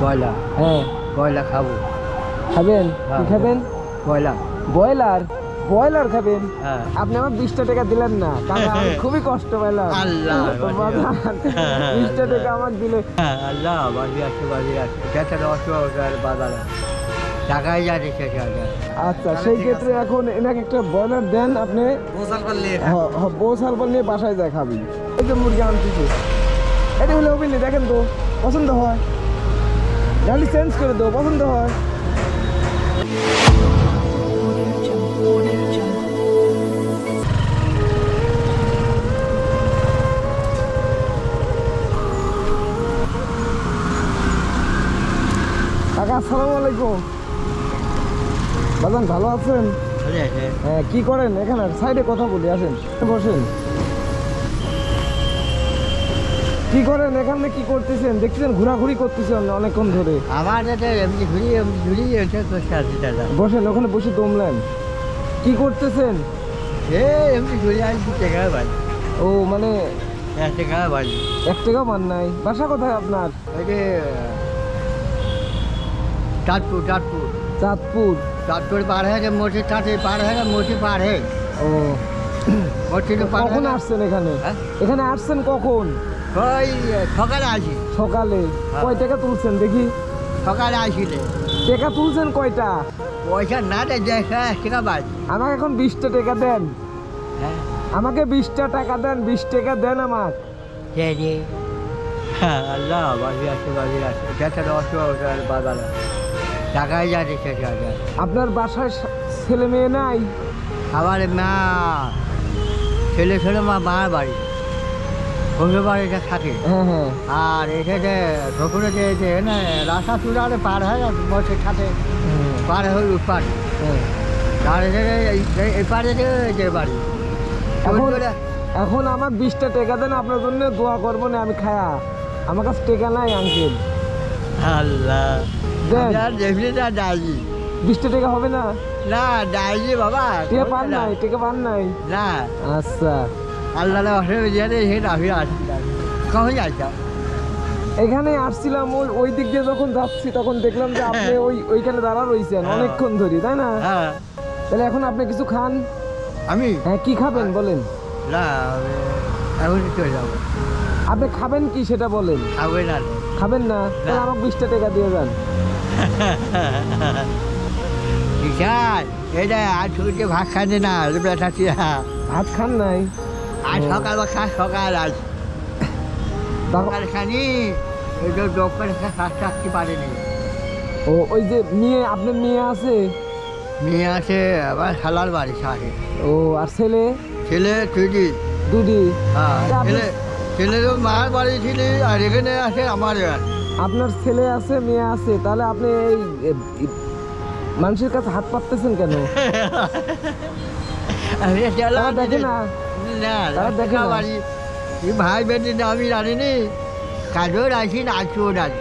কয়লা হ্যাঁ। কয়লা খাব। খাবেন? কি হ্যাঁ। খাবেন? কয়লা ব্রয়লার? ব্রয়লার খাবেন? হ্যাঁ। আপনি আমার বিশটা টাকা দিলেন না। কাকা আমি খুবই কষ্ট পেলাম। আল্লাহ বিশটা টাকা আমাকে দিলে। হ্যাঁ, আল্লাহ বাজি আছে বাজি আছে যেটা অসুবিধার বাজার। টাকাই শেষে আছে আচ্ছা সেই ক্ষেত্রে এখন এনাকে একটা ব্রয়লার দেন আপনি। বউ সালবার নিয়ে বাসায় যায় খাবি এই যে মুরগি আনতেছে। এটা হলে অভিনয় দেখেন তো পছন্দ হয়। গাড়ি চেঞ্জ করে দেবো পছন্দ হয়। কাকা আসসালামু আলাইকুম। বাজান ভালো আছেন? হ্যাঁ কি করেন? এখানে সাইডে কথা বলি আসেন। বসেন। কি করেন? এখানে কি করতেছেন? দেখছেন ঘোরাঘুরি করতেছেন অনেকক্ষণ ধরে। আমার এটা এমনি ঘুরি এমনি ঘুরি দাদা। বসেন ওখানে বসে দমলেন। কি করতেছেন? এ এমনি ঘুরি আসছি টাকা বাজি ও মানে এক টাকা বাজি এক টাকা মান নাই। বাসা কোথায় আপনার? ওই যে চাঁদপুর চাঁদপুর। চাঁদপুর। চাঁদপুর পার হয়ে যে মোটি চাঁদে পার হয়ে গেছে মোটি পার হয়ে। ও। মোটি কখন হয়ে আসছেন এখানে? হ্যাঁ? এখানে আসছেন কখন? ওই সকালে আসি। সকালে? হ্যাঁ। কয় টাকা তুলছেন? দেখি। সকালে আসিলে। টাকা তুলছেন কয়টা? পয়সা না দেয় টাকা বাজি আমাকে এখন বিশটা টাকা দেন। হ্যাঁ। আমাকে বিশটা টাকা দেন বিশ টাকা দেন আমার। কে হ্যাঁ আল্লাহ বাজি আছে বাজি আছে। যেটা অসুবিধার বাজার টাকাই আপনার বাসায় ছেলে মেয়ে নাই? আবার মা ছেলে ছেলে মা মার বাড়ি। শ্বশুর বাড়িটা থাকে আর এটা যে শ্বশুরে যে যে না রাস্তা চূড়ালে পার হয় বসে সাথে হ্যাঁ, পার হয়ে উৎপার হ্যাঁ। আর এপারে যে যে বাড়ি এখন এখন আমার বিশটা টাকা দেন আপনার জন্য দোয়া করব না আমি খায়া আমার কাছে টাকা নাই আঙ্কেল আল্লাহ। ডাইজি বিশটা টাকা হবে না? না ডাইজি বাবা। টাকা পান নাই টাকা পান নাই। না। আচ্ছা। আল্লাহ অসুবিধা নেই সে ডাবি আসি কখন যাইছ? এখানে আসছিলাম ওই ওই দিক দিয়ে যখন যাচ্ছি তখন দেখলাম যে আপনি ওই ওইখানে দাঁড়া রয়েছেন হ্যাঁ। অনেকক্ষণ ধরে তাই না? হ্যাঁ। তাহলে এখন আপনি কিছু খান? আমি? হ্যাঁ কি খাবেন বলেন? না এখন চলে যাব। আপনি খাবেন কি সেটা বলেন? না। খাবেন না? তাহলে আমাকে বিশটা টাকা দিয়ে যান বিশাল। এটা ছুটিতে ভাত খাতে না বেটা ভাত খান নাই? আজ সকাল সকাল আজ সকাল খানি এই তো দোকানে কাজ থাকতে পারেনি। ও ওই যে মেয়ে আপনার মেয়ে আছে? মেয়ে আছে আবার শালার বাড়ি সাথে ও আর ছেলে? ছেলে তুই দুদি হ্যাঁ ছেলে ছেলে তো মার বাড়ি ছিলি আর এখানে আছে আমার। আপনার ছেলে আছে মেয়ে আছে তাহলে আপনি এই মানুষের কাছে হাত পাততেছেন কেন? দেখে না। না দেখে। বাড়ি। এই ভাই বেটি আমি জানিনি। কাজও রাখি নাচও রাখি।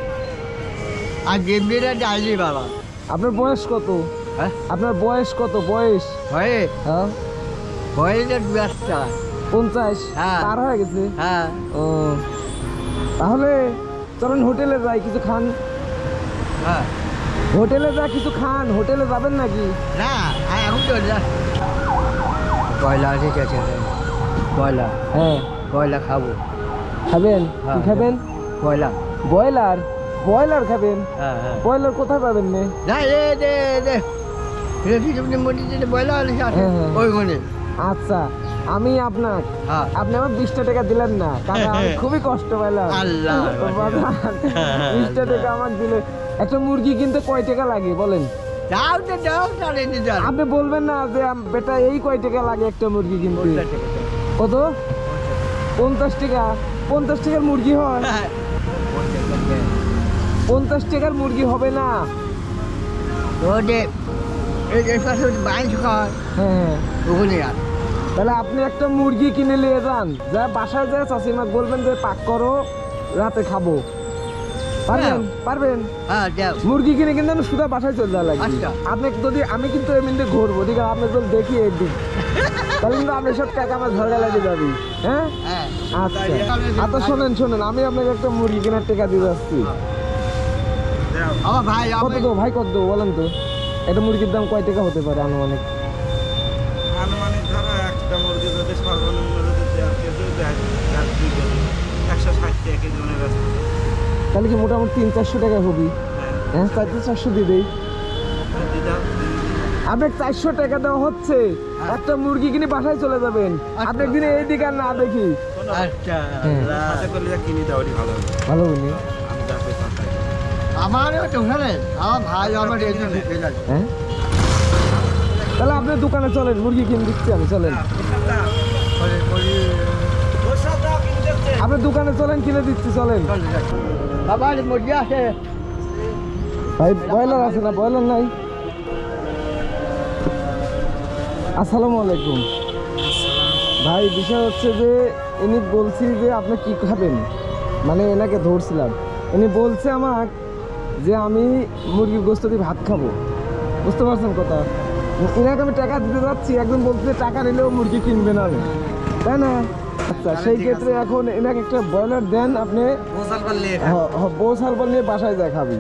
আর যেমনিরা যাইনি বাবা। আপনার বয়স কত? হ্যাঁ? আপনার বয়স কত? বয়স? হয়ে হ্যাঁ। হয়ে ব্যস্তা পঞ্চাশ? হ্যাঁ। পার হয়ে গেছে? হ্যাঁ। ও। তাহলে চলেন হোটেলে যাই কিছু খান। হ্যাঁ। হোটেলে যা কিছু খান। হোটেলে যাবেন নাকি? না আর এখন তো যা। কয়লা ঠিক আছে। কয়লা। হ্যাঁ। কয়লা খাব। খাবেন? হ্যাঁ, কি খাবেন? কয়লা। ব্রয়লার? ব্রয়লার খাবেন? হ্যাঁ হ্যাঁ। ব্রয়লার কোথায় পাবেন নে? না রে দে দে। হ্যাঁ, হ্যাঁ। আচ্ছা আমি আপনার হ্যাঁ। আপনি আমার বিশটা টাকা দিলেন না কাকা আমি খুবই কষ্ট পেলাম বিশটা টাকা আমাকে দিলে। একটা মুরগি কিনতে কয় টাকা লাগে বলেন? আপনি বলবেন না যে বেটা এই কয় টাকা লাগে একটা মুরগি কিনতে? কত? পঞ্চাশ টাকা। পঞ্চাশ টাকার মুরগি হয়। পঞ্চাশ টাকার মুরগি হবে না। হ্যাঁ হ্যাঁ। তাহলে আপনি একটা মুরগি কিনে নিয়ে যান। যা বাসায় যায় চাষিমাকে বলবেন যে পাক করো রাতে খাব। পারবেন? হ্যাঁ। পারবেন? মুরগি কিনে কিন্তু আমি সুদা বাসায় চলে যাওয়া লাগবে আচ্ছা। আপনি যদি আমি কিন্তু এমনিতে ঘুরবো ঠিক আছে? আপনি দেখি একদিন তাহলে কিন্তু আপনি সব টাকা আমার ঝরগা লাগিয়ে যাবি। হ্যাঁ? হ্যাঁ। আচ্ছা। আচ্ছা শোনেন শোনেন আমি আপনাকে একটা মুরগি কেনার টাকা দিয়ে যাচ্ছি। ভাই কত তো ভাই কত দেবো? বলেন তো। একটা মুরগির দাম কয় টাকা হতে পারে আনুমানিক? আনুমানিক ধরো একটা মুরগি যদি সর্বনিম্ন যদি দেড় কেজি দেয় দেড় দুই কেজি একশো ষাট টাকা কেজি মানে তাহলে কি মোটামুটি তিন চারশো টাকা হবি? হ্যাঁ। চারশো চারশো দিয়ে দেই। দিদা আপনাকে চারশো টাকা দেওয়া হচ্ছে। একটা মুরগি কিনে বাসায় চলে যাবেন। আপনি একদিন এই দিকে আর না দেখি। আচ্ছা হ্যাঁ। কিনে দেওয়ারই ভালো। বলি আমার আমার ভাই আমার হ্যাঁ? তাহলে আপনি দোকানে চলেন মুরগি কিনে দিচ্ছি আমি চলেন। আপনি দোকানে চলেন কিনে দিচ্ছি চলেন। বাবা মুরগি আছে ভাই ব্রয়লার আছে না? ব্রয়লার নাই? আসসালামু আলাইকুম। ভাই বিষয় হচ্ছে যে ইনি বলছি যে আপনি কি খাবেন? মানে এনাকে ধরছিলাম। ইনি বলছে আমার যে আমি মুরগির গোস্ত দিয়ে ভাত খাব। বুঝতে পারছেন কথা? এনাকে আমি টাকা দিতে যাচ্ছি একজন বলছে টাকা নিলেও মুরগি কিনবে না তাই না? আচ্ছা সেই ক্ষেত্রে এখন এনাকে একটা ব্রয়লার দেন আপনি বউ সালবার নিয়ে বাসায় যায় খাবি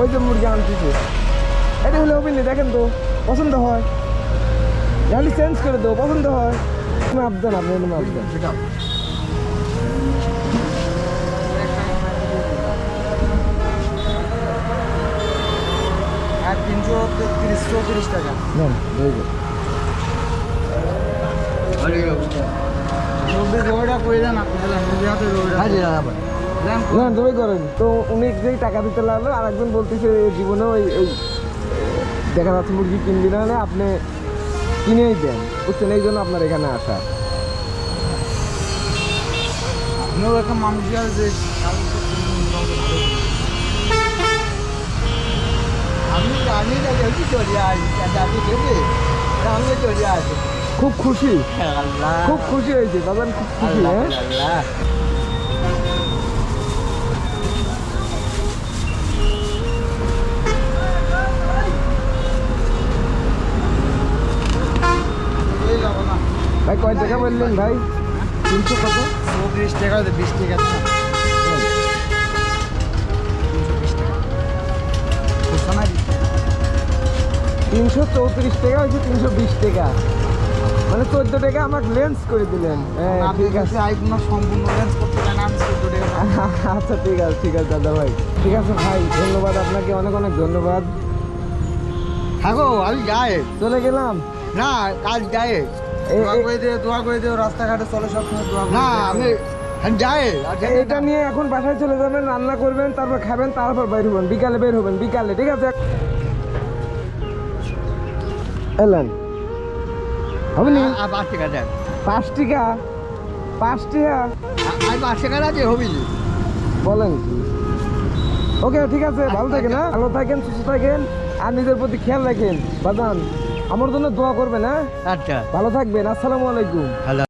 ওই যে মুরগি আনতেছে। এটা হলে অভিনয় দেখেন তো পছন্দ হয়। গাড়ি চেঞ্জ করে দেবো পছন্দ হয়। মাপ দেন আপনি এনে মাপ দেন আর তিনশো তিরিশ চৌত্রিশ টাকা। তুমি করেন। তো উনি যেই টাকা দিতে লাগল আর একজন বলতেছে জীবনে ওই দেখা যাচ্ছে মুরগি কিনবি না হলে আপনি কিনেই দেন। বুঝছেন? এই জন্য আপনার এখানে আসা। আপনিও একটা মানুষ আছে আমি আমি দেখি চলে আসি দাদি দেবে আমি চলে আসি। খুব খুশি। খুব খুশি হয়েছে বাজান খুব খুশি হ্যাঁ আল্লাহ ভাই কয় টাকা বললেন ভাই? তিনশো কত? চৌত্রিশ টাকা বিশ টাকা। তিনশো চৌত্রিশ টাকা হয়েছে তিনশো বিশ টাকা। মানে চোদ্দ টাকা আমাকে লেন্স করে দিলেন। হ্যাঁ ঠিক আছে। সম্পূর্ণ করতে টাকা আচ্ছা ঠিক আছে ঠিক আছে দাদা ভাই। ঠিক আছে ভাই ধন্যবাদ আপনাকে অনেক অনেক ধন্যবাদ। থাকো আমি যাই চলে গেলাম? না কাজ যাই এ- দোয়া করে দিও রাস্তাঘাটে চলে দোয়া না আমি যাই। এটা নিয়ে এখন বাসায় চলে যাবেন রান্না করবেন তারপর খাবেন তারপর বের হবেন বিকালে বের হবেন বিকালে ঠিক আছে? এলেন। হবে নি? পাঁচ টাকা দেন। পাঁচ টাকা? পাঁচ টাকা? আমি পাঁচ টাকা আছে হবি বলেন। ওকে ঠিক আছে ভালো থাকেন হ্যাঁ? ভালো থাকেন সুস্থ থাকেন আর নিজের প্রতি খেয়াল রাখেন। বাদান আমার জন্য দোয়া করবেন হ্যাঁ? আচ্ছা। ভালো থাকবেন আসসালামু আলাইকুম।